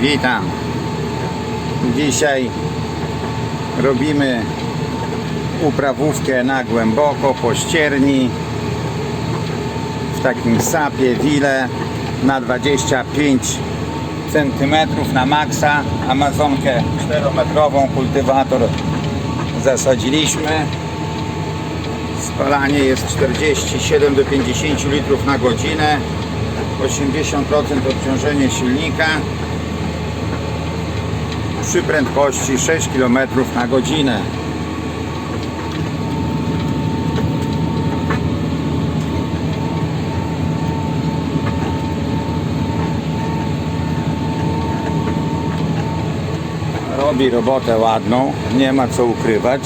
Witam. Dzisiaj robimy uprawówkę na głęboko po ścierni w takim sapie wile na 25 cm na maksa. Amazonkę 4-metrową kultywator zasadziliśmy. Spalanie jest 47 do 50 litrów na godzinę. 80% obciążenie silnika przy prędkości 6 km na godzinę. Robi robotę ładną, nie ma co ukrywać.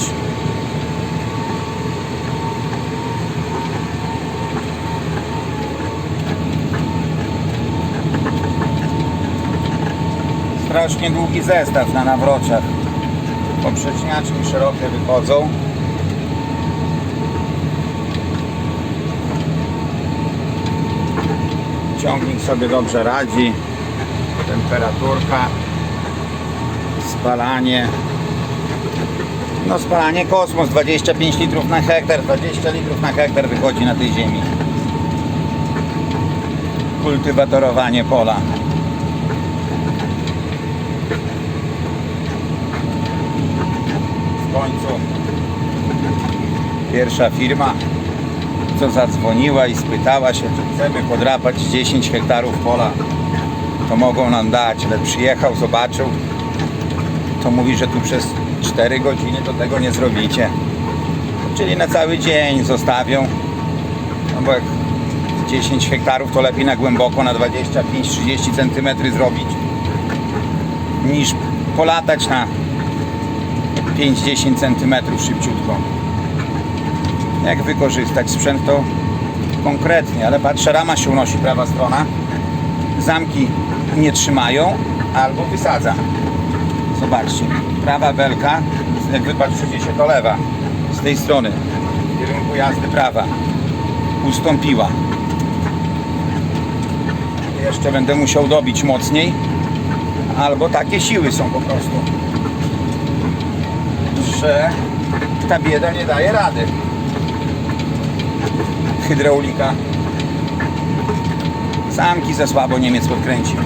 Strasznie długi zestaw na nawrociach. Poprzeczniaczki szerokie wychodzą. Ciągnik sobie dobrze radzi. Temperaturka. Spalanie. No spalanie kosmos 25 litrów na hektar, 20 litrów na hektar wychodzi na tej ziemi. Kultywatorowanie pola. Końcu. Pierwsza firma, co zadzwoniła i spytała się, czy chcemy podrapać 10 hektarów pola, to mogą nam dać, ale przyjechał, zobaczył, to mówi, że tu przez 4 godziny to tego nie zrobicie. Czyli na cały dzień zostawią, no bo jak 10 hektarów to lepiej na głęboko, na 25-30 cm zrobić, niż polatać na 5-10 cm szybciutko. Jak wykorzystać sprzęt to konkretnie, ale patrzę, rama się unosi prawa strona. Zamki nie trzymają albo wysadza. Zobaczcie, prawa belka, jak wypatrzycie się to lewa, z tej strony, w kierunku jazdy prawa, ustąpiła. Jeszcze będę musiał dobić mocniej, albo takie siły są po prostu że ta bieda nie daje rady. Hydraulika. Zamki za słabo Niemiec podkręcił.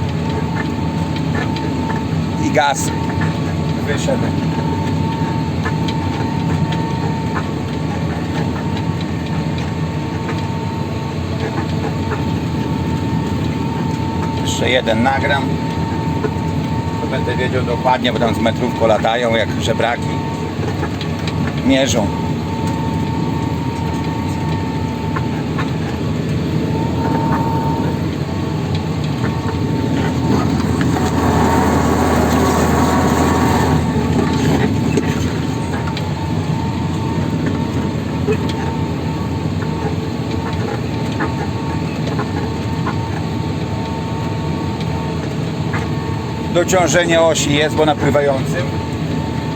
I gaz wyszedł. Jeszcze jeden nagram. To będę wiedział dokładnie, bo tam z metrówką latają jak żebraki mierzą. Dociążenie osi jest, bo na pływającym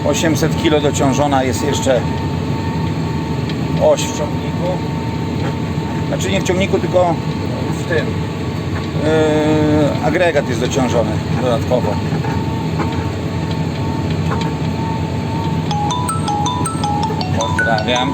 800 kg dociążona jest jeszcze oś w ciągniku. Znaczy nie w ciągniku, tylko w tym. Yy, agregat jest dociążony dodatkowo. Pozdrawiam.